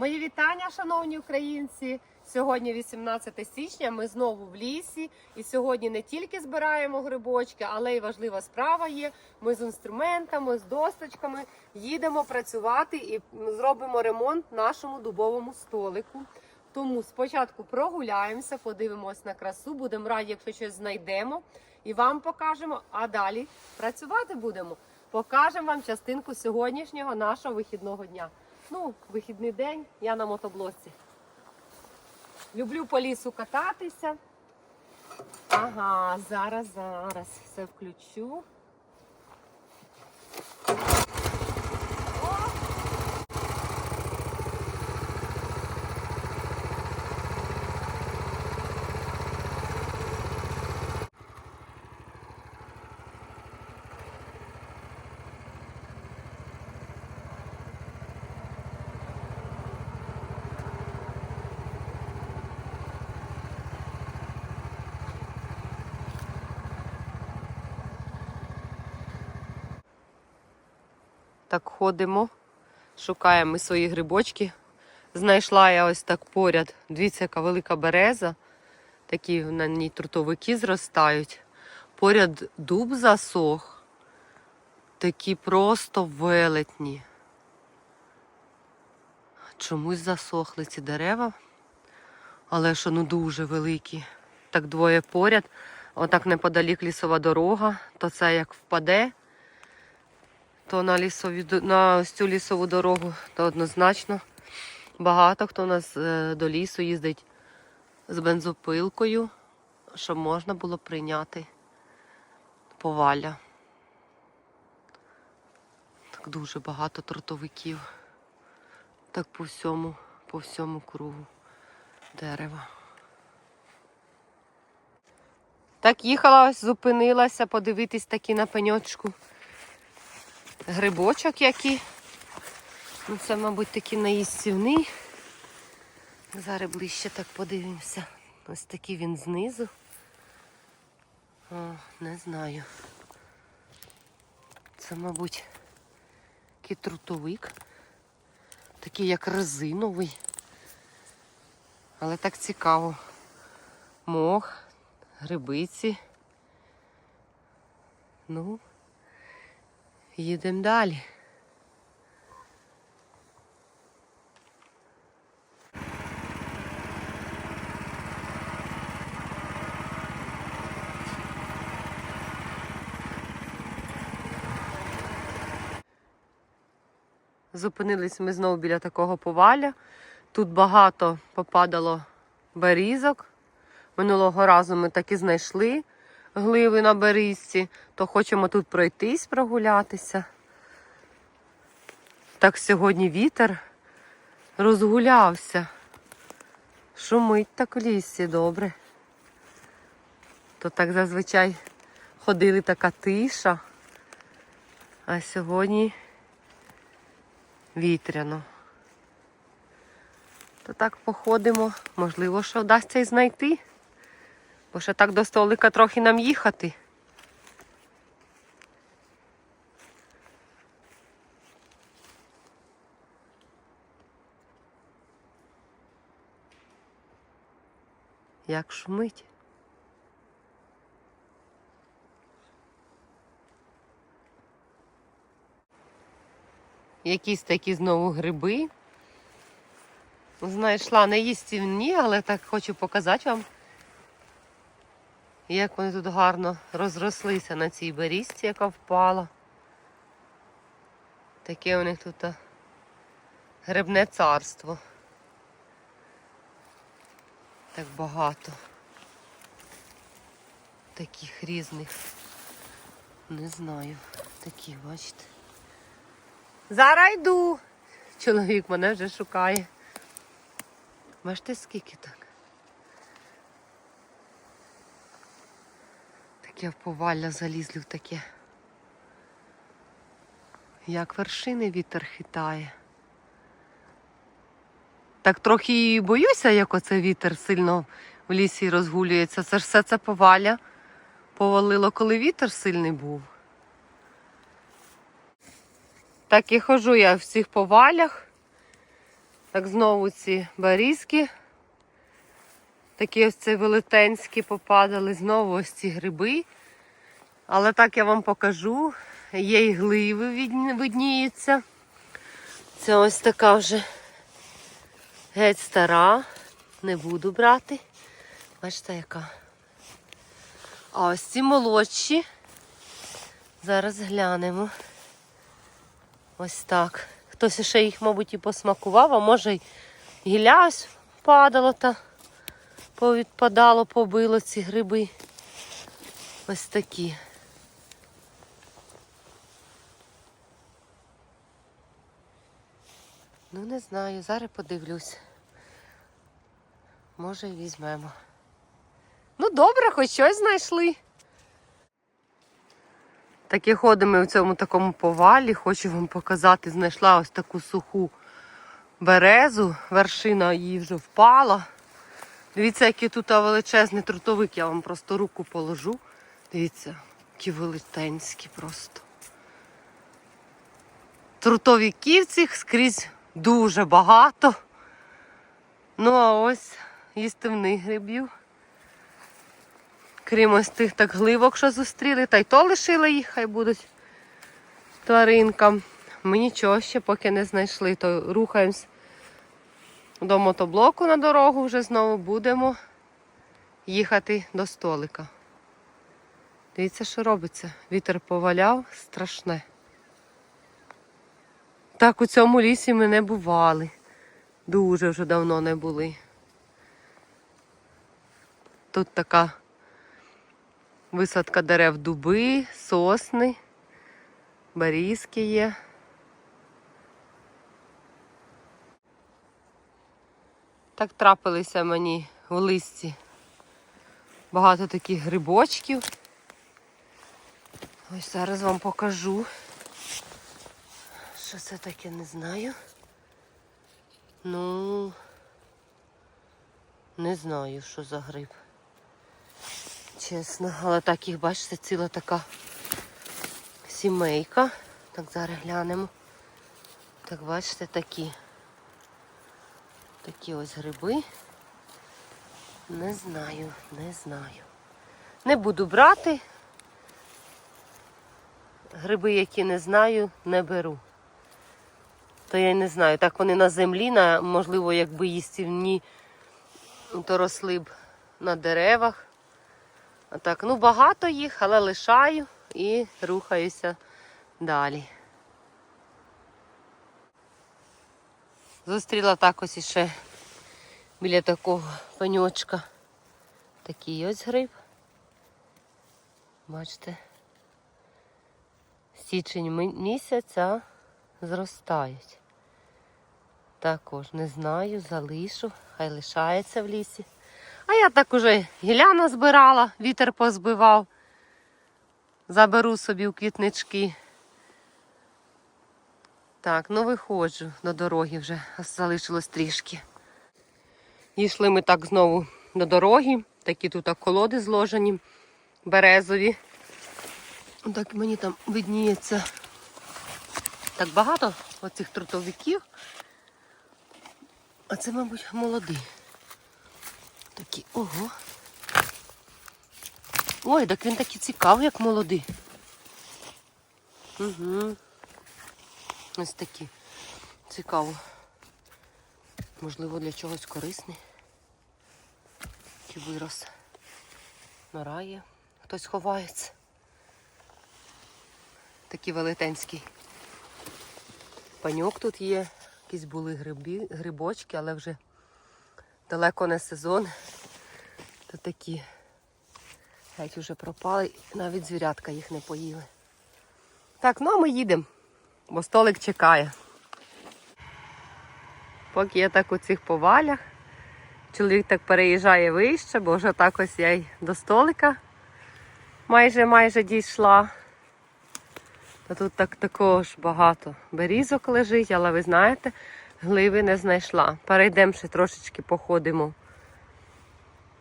Мої вітання, шановні українці. Сьогодні 18 січня. Ми знову в лісі, і сьогодні не тільки збираємо грибочки, але й важлива справа є. Ми з інструментами, з досточками їдемо працювати і зробимо ремонт нашому дубовому столику. Тому спочатку прогуляємося, подивимось на красу. Будемо раді, якщо щось знайдемо, і вам покажемо. А далі працювати будемо. Покажемо вам частинку сьогоднішнього нашого вихідного дня. Ну, вихідний день, я на мотоблоці. Люблю по лісу кататися. Ага, зараз, зараз все включу. Так ходимо, шукаємо свої грибочки. Знайшла я ось так поряд. Дивіться, яка велика береза. Такі на ній трутовики зростають. Поряд дуб засох. Такі просто велетні. Чомусь засохли ці дерева. Але що ну дуже великі. Так двоє поряд. Отак неподалік лісова дорога, то це як впаде то на лісові на цю лісову дорогу, то однозначно багато хто у нас е, до лісу їздить з бензопилкою, щоб можна було прийняти повалля. Так дуже багато тротовиків. Так по всьому, по всьому кругу дерева. Так їхала, зупинилася подивитись такі на пеньочку грибочок який. Ну, це, мабуть, такий наїстівний. Зараз ближче так подивимося. Ось такий він знизу. О, не знаю. Це, мабуть, такий трутовик. Такий як резиновий. Але так цікаво. Мох, грибиці. Ну, Їдемо далі. Зупинились ми знову біля такого поваля. Тут багато попадало берізок. Минулого разу ми так і знайшли гливи на берізці, то хочемо тут пройтись, прогулятися. Так сьогодні вітер розгулявся. Шумить так в лісі, добре. То так зазвичай ходили така тиша, а сьогодні вітряно. То так походимо, можливо, що вдасться і знайти. Бо ще так до столика трохи нам їхати. Як шумить. Якісь такі знову гриби. Знайшла не їстівні, але так хочу показати вам. Як вони тут гарно розрослися на цій берізці, яка впала. Таке у них тут грибне царство. Так багато. Таких різних. Не знаю. Такі, бачите. Зараз йду. Чоловік мене вже шукає. Бачите, скільки так? Таке в повалля залізли в таке. Як вершини вітер хитає. Так трохи і боюся, як оце вітер сильно в лісі розгулюється. Це ж все це поваля повалило, коли вітер сильний був. Так і хожу я в цих повалях. Так знову ці барізки. Такі ось ці велетенські попадали, знову ось ці гриби. Але так я вам покажу. Є і гливи видніються. Це ось така вже геть стара. Не буду брати. Бачите, яка. А ось ці молодші. Зараз глянемо. Ось так. Хтось ще їх, мабуть, і посмакував, а може й гілля ось падало та повідпадало, побило ці гриби. Ось такі. Ну, не знаю, зараз подивлюсь. Може, і візьмемо. Ну, добре, хоч щось знайшли. Такі ходимо в цьому такому повалі. Хочу вам показати. Знайшла ось таку суху березу. Вершина її вже впала. Дивіться, який тут величезний трутовик. Я вам просто руку положу. Дивіться, які велетенські просто. Трутовиків цих скрізь дуже багато. Ну, а ось їстивних грибів. Крім ось тих так гливок, що зустріли, та й то лишили їх, хай будуть тваринкам. Ми нічого ще поки не знайшли, то рухаємось до мотоблоку на дорогу, вже знову будемо їхати до столика. Дивіться, що робиться. Вітер поваляв, страшне. Так у цьому лісі ми не бували. Дуже вже давно не були. Тут така висадка дерев дуби, сосни, берізки є. Так трапилися мені в листі багато таких грибочків. Ось зараз вам покажу. Що це таке, не знаю. Ну, не знаю, що за гриб. Чесно, але так їх, бачите, ціла така сімейка. Так, зараз глянемо. Так, бачите, такі. Такі ось гриби. Не знаю, не знаю. Не буду брати. Гриби, які не знаю, не беру. То я й не знаю. Так вони на землі, на, можливо, якби їстівні, то росли б на деревах. А так, ну багато їх, але лишаю і рухаюся далі. Зустріла так ось іще біля такого пеньочка. Такий ось гриб. Бачите, січень місяця зростають. Також не знаю, залишу, хай лишається в лісі. А я так уже гіляна збирала, вітер позбивав. Заберу собі у квітнички. Так, ну виходжу до дороги вже залишилось трішки. Йшли ми так знову до дороги. Такі тут колоди зложені, березові. Так мені там видніється так багато оцих трутовиків. А це, мабуть, молоді. Такі, ого. Ой, так він такий цікавий, як молодий. Угу. Ось такі. Цікаво. Можливо, для чогось корисний. Чи вирос. Нора є. Хтось ховається. Такий велетенський. Паньок тут є. Якісь були грибі, грибочки, але вже далеко не сезон. То такі геть уже пропали, навіть звірятка їх не поїли. Так, ну а ми їдемо, бо столик чекає. Поки я так у цих повалях, чоловік так переїжджає вище, бо вже так ось я й до столика майже майже дійшла. Та тут так також багато берізок лежить, але ви знаєте, гливи не знайшла. Перейдемо ще трошечки походимо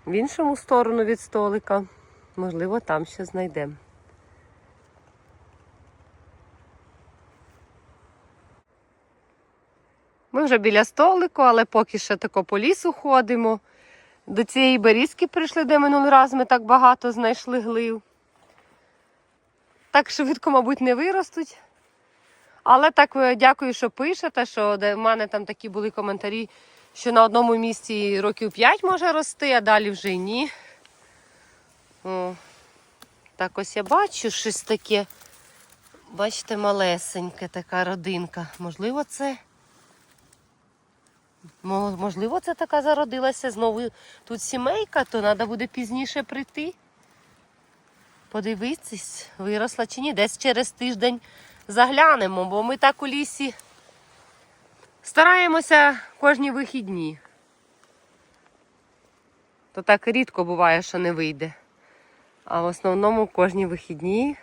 в іншому сторону від столика. Можливо, там ще знайдемо. Ми вже біля столику, але поки ще тако по лісу ходимо. До цієї берізки прийшли, де минулий раз ми так багато знайшли глив. Так швидко, мабуть, не виростуть. Але так е, дякую, що пишете, що в мене там такі були коментарі, що на одному місці років 5 може рости, а далі вже ні. О, так ось я бачу щось таке. Бачите, малесеньке така родинка. Можливо, це. Мо- Можливо, це така зародилася знову тут сімейка, то треба буде пізніше прийти. Подивитись, виросла чи ні. Десь через тиждень заглянемо, бо ми так у лісі стараємося кожні вихідні. То так рідко буває, що не вийде. А в основному кожні вихідні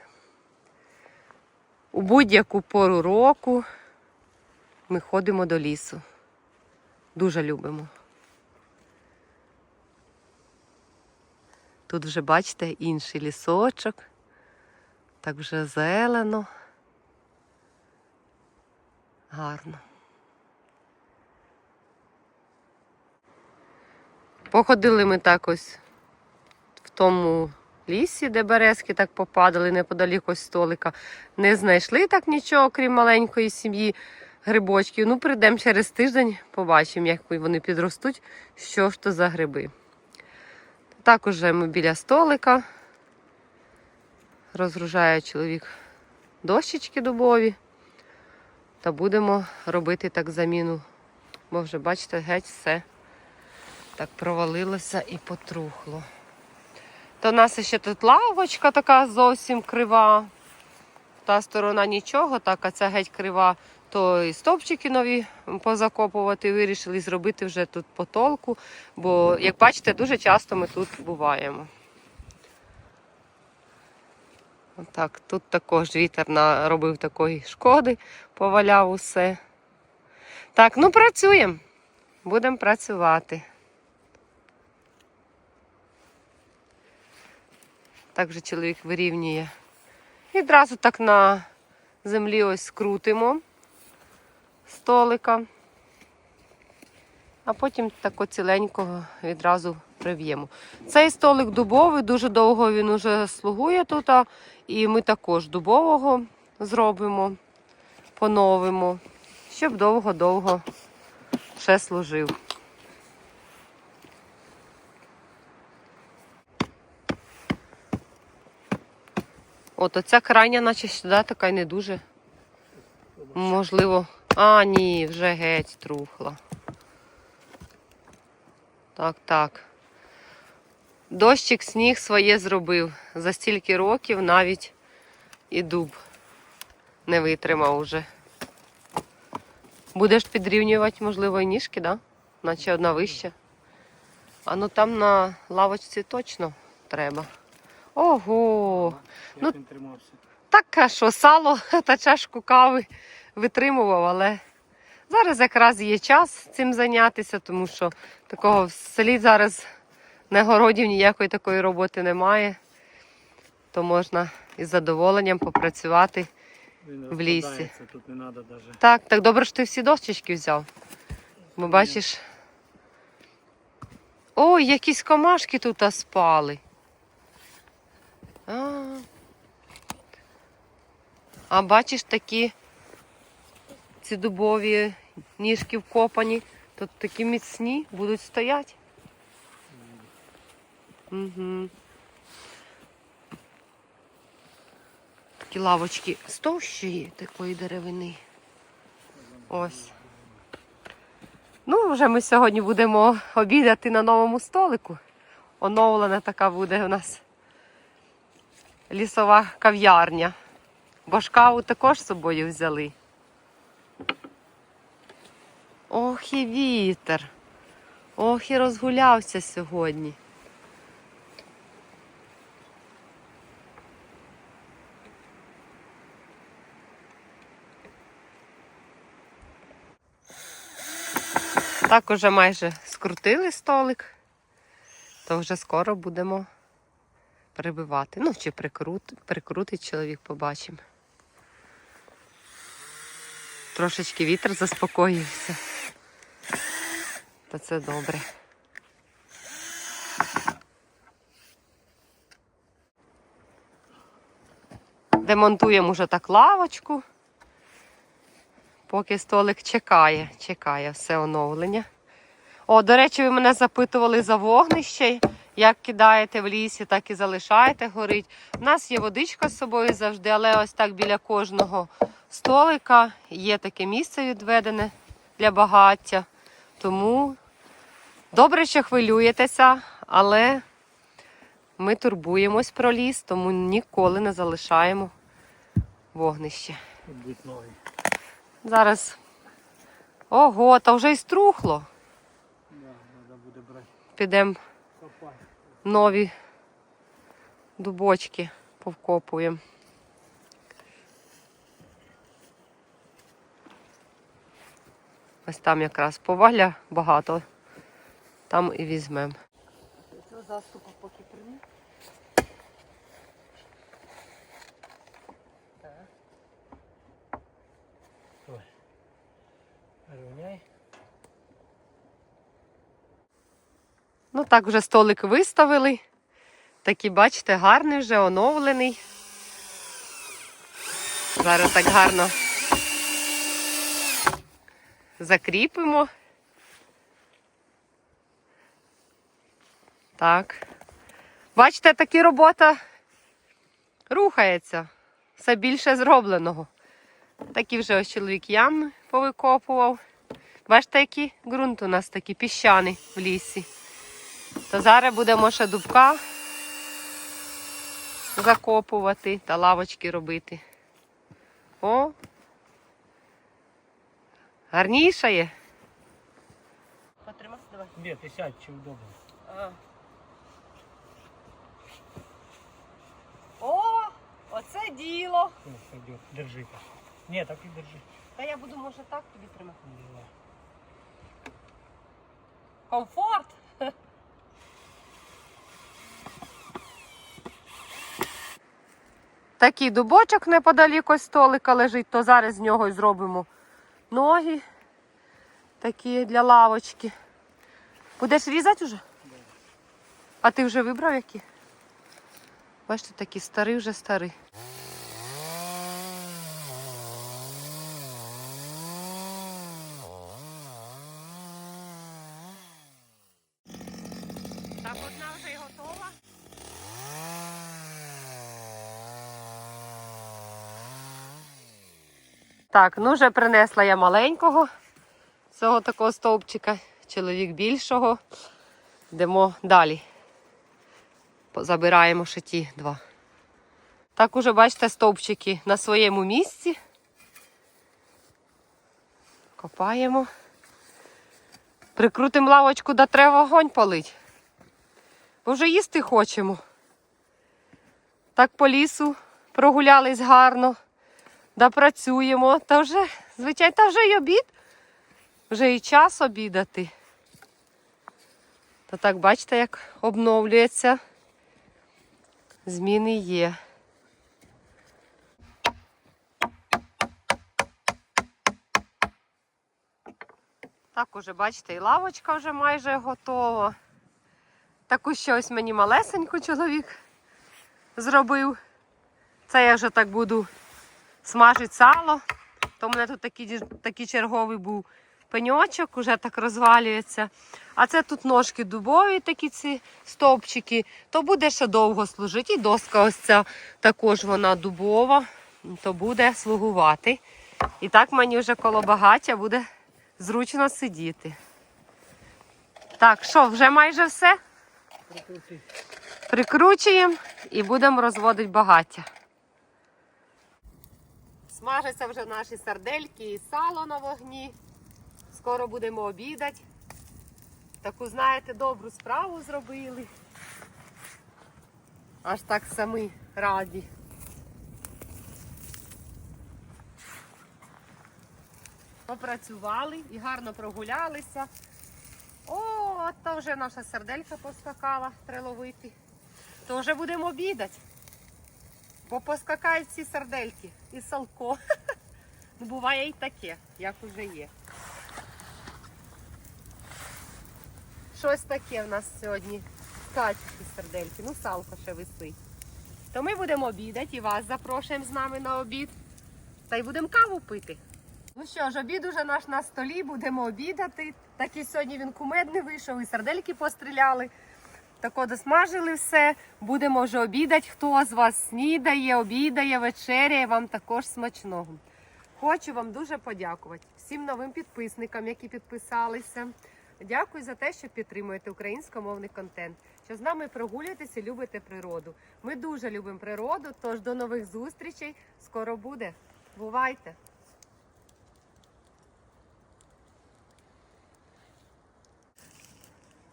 у будь-яку пору року ми ходимо до лісу. Дуже любимо. Тут вже, бачите, інший лісочок. Так вже зелено. Гарно. Походили ми так ось в тому лісі, де березки так попадали неподалік ось столика. Не знайшли так нічого, крім маленької сім'ї грибочків. Ну, прийдемо через тиждень, побачимо, як вони підростуть, що ж то за гриби. Так уже ми біля столика. Розгружає чоловік дощечки дубові. Та будемо робити так заміну. Бо вже, бачите, геть все так провалилося і потрухло. То у нас ще тут лавочка така зовсім крива. Та сторона нічого, так, а ця геть крива, то і стовпчики нові позакопувати вирішили зробити вже тут потолку. Бо, як бачите, дуже часто ми тут буваємо. Отак, тут також вітер наробив такої шкоди, поваляв усе. Так, ну працюємо. Будемо працювати. Так вже чоловік вирівнює. І одразу так на землі ось скрутимо столика, а потім тако ціленького відразу прив'ємо. Цей столик дубовий, дуже довго він уже слугує тут, і ми також дубового зробимо, поновимо, щоб довго-довго ще служив. От оця крайня, наче сюди така не дуже. Можливо. А, ні, вже геть трухла. Так, так. Дощик сніг своє зробив. За стільки років навіть і дуб не витримав уже. Будеш підрівнювати, можливо, і ніжки, да? Наче одна вища. А ну там на лавочці точно треба. Ого! Як Ну, він тримався? Так, що сало та чашку кави витримував, але зараз якраз є час цим зайнятися, тому що такого в селі зараз на городів ніякої такої роботи немає, то можна із задоволенням попрацювати. Він В лісі. Тут не треба навіть. Так, так добре, що ти всі дощечки взяв. Бо бачиш. Ой, якісь комашки тут спали. А, а бачиш такі ці дубові ніжки вкопані, тут такі міцні будуть стояти. Угу. Такі лавочки з товщої такої деревини. Ось. Ну, вже ми сьогодні будемо обідати на новому столику. Оновлена така буде у нас лісова кав'ярня. Ж також з собою взяли. Ох і вітер. Ох і розгулявся сьогодні. Так уже майже скрутили столик, то вже скоро будемо прибивати. Ну, чи прикрут, прикрутить чоловік, побачимо. Трошечки вітер заспокоївся. То це добре. Демонтуємо вже так лавочку. Поки столик чекає, чекає все оновлення. О, до речі, ви мене запитували за вогнище. Як кидаєте в лісі, так і залишаєте горить. У нас є водичка з собою завжди, але ось так біля кожного столика є таке місце відведене для багаття. Тому добре, що хвилюєтеся, але ми турбуємось про ліс, тому ніколи не залишаємо вогнище. Зараз. Ого, та вже й струхло. Підемо нові дубочки повкопуємо. Ось там якраз поваля багато. Там і візьмемо. Цього заступу поки прийму. Ну так, вже столик виставили. Такий, бачите, гарний вже оновлений. Зараз так гарно закріпимо. Так. Бачите, такі робота рухається. Все більше зробленого. Такі вже ось чоловік ями повикопував. Бачите, який ґрунт у нас такий піщаний в лісі. То зараз будемо ще дубка закопувати та лавочки робити. О! Гарнішає. Потримайся, давай. Ні, ти сядь, чи удобно. О, оце діло. Пойдет. Держи так. Ні, так і держи. Та я буду, може, так тобі тримати. Давай. Комфорт. Такий дубочок неподалік ось столика лежить, то зараз з нього й зробимо ноги такі для лавочки. Будеш різати вже? А ти вже вибрав які? Бачите, такі старий вже старий. Так, одна вже й готова. Так, ну вже принесла я маленького цього такого стовпчика, чоловік більшого. Йдемо далі. Забираємо ще ті два. Так уже бачите стовпчики на своєму місці. Копаємо. Прикрутимо лавочку, де треба вогонь палить. Бо вже їсти хочемо. Так по лісу прогулялись гарно, да працюємо. Та вже, звичайно, та вже й обід. Вже і час обідати. Та так бачите, як обновлюється. Зміни є. Так, уже бачите, і лавочка вже майже готова. Таку щось мені малесеньку чоловік зробив. Це я вже так буду смажити сало. То в мене тут такий, такий черговий був пеньочок, уже так розвалюється. А це тут ножки дубові, такі ці стовпчики, то буде ще довго служити. І доска ось ця також вона дубова, то буде слугувати. І так мені вже коло багаття буде зручно сидіти. Так, що, вже майже все? Прикручуємо і будемо розводити багаття. Смажаться вже наші сардельки і сало на вогні. Скоро будемо обідати. Таку, знаєте, добру справу зробили. Аж так самі раді. Попрацювали і гарно прогулялися. О, то вже наша сарделька поскакала триловити. То вже будемо обідати. Бо поскакають ці сардельки і салко. Ну, буває і таке, як уже є. Щось таке в нас сьогодні. Качки сердельки, ну салко ще висить. То ми будемо обідати і вас запрошуємо з нами на обід. Та й будемо каву пити. Ну що ж, обід уже наш на столі, будемо обідати. Такий сьогодні він кумедний вийшов, і сардельки постріляли. Тако досмажили все. Будемо вже обідати. Хто з вас снідає, обідає, вечеряє, вам також смачного. Хочу вам дуже подякувати всім новим підписникам, які підписалися. Дякую за те, що підтримуєте українськомовний контент, що з нами прогулюєтеся любите природу. Ми дуже любимо природу, тож до нових зустрічей. Скоро буде. Бувайте!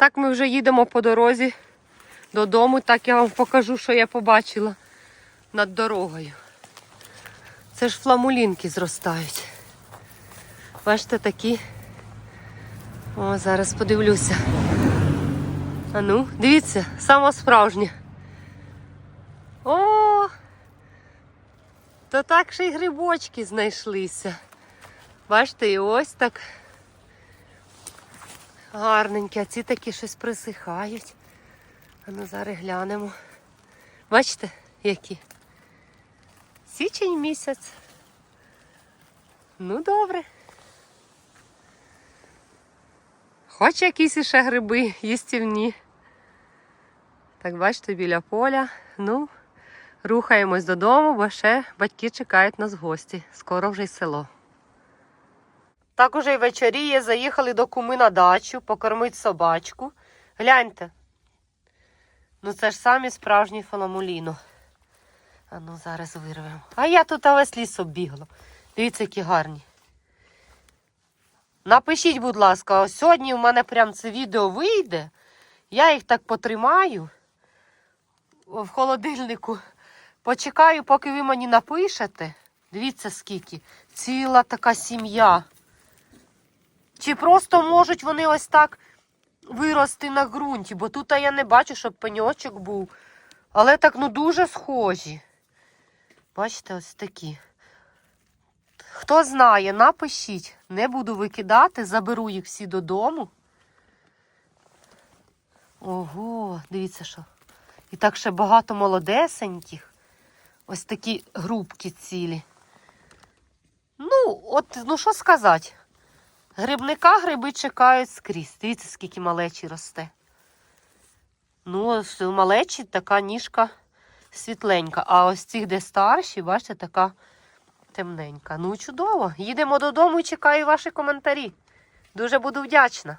Так ми вже їдемо по дорозі додому. Так я вам покажу, що я побачила над дорогою. Це ж фламулінки зростають. Бачите, такі. О, зараз подивлюся. А ну, дивіться, сама справжня. О! То так ще й грибочки знайшлися. Бачите, і ось так гарненькі, а ці такі щось присихають. А ну зараз глянемо. Бачите, які? Січень місяць. Ну, добре. Хоч якісь іще гриби їстівні. Так, бачите, біля поля. Ну, рухаємось додому, бо ще батьки чекають нас гості. Скоро вже й село. Так уже й вечоріє, заїхали до куми на дачу, покормить собачку. Гляньте. Ну це ж самі справжні фаламуліно. А ну зараз вирвемо. А я тут весь ліс оббігла. Дивіться, які гарні. Напишіть, будь ласка, сьогодні у мене прям це відео вийде. Я їх так потримаю в холодильнику. Почекаю, поки ви мені напишете. Дивіться, скільки. Ціла така сім'я. Чи просто можуть вони ось так вирости на ґрунті, бо тут я не бачу, щоб пеньочок був. Але так ну дуже схожі. Бачите, ось такі. Хто знає, напишіть. Не буду викидати, заберу їх всі додому. Ого, дивіться, що. І так ще багато молодесеньких. Ось такі грубки цілі. Ну, от, ну що сказати. Грибника гриби чекають скрізь. Дивіться, скільки малечі росте. Ну, у малечі така ніжка світленька. А ось цих, де старші, бачите, така темненька. Ну, чудово. Їдемо додому і чекаю ваші коментарі. Дуже буду вдячна.